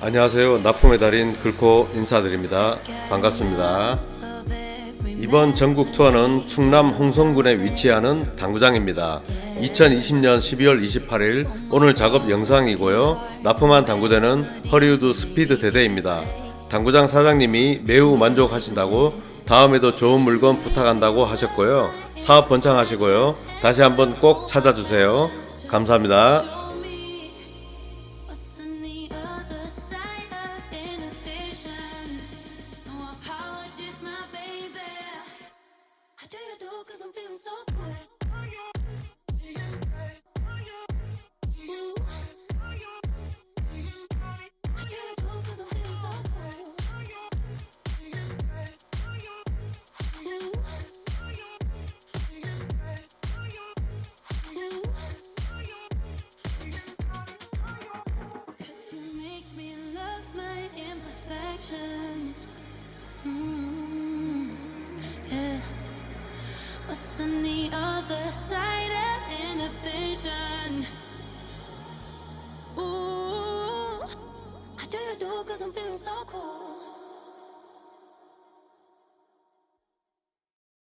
안녕하세요. 납품의 달인 글코 인사드립니다. 반갑습니다. 이번 전국 투어는 충남 홍성군에 위치하는 당구장입니다. 2020년 12월 28일 오늘 작업 영상이고요. 납품한 당구대는 허리우드 스피드 대대입니다. 당구장 사장님이 매우 만족하신다고 다음에도 좋은 물건 부탁한다고 하셨고요. 사업 번창하시고요. 다시 한번 꼭 찾아주세요. 감사합니다. Do you cause I'm feeling so good. Imperfections. Mm, yeah. What's on the other side of inhibition? Ooh, I do you do cause I'm feeling so cool.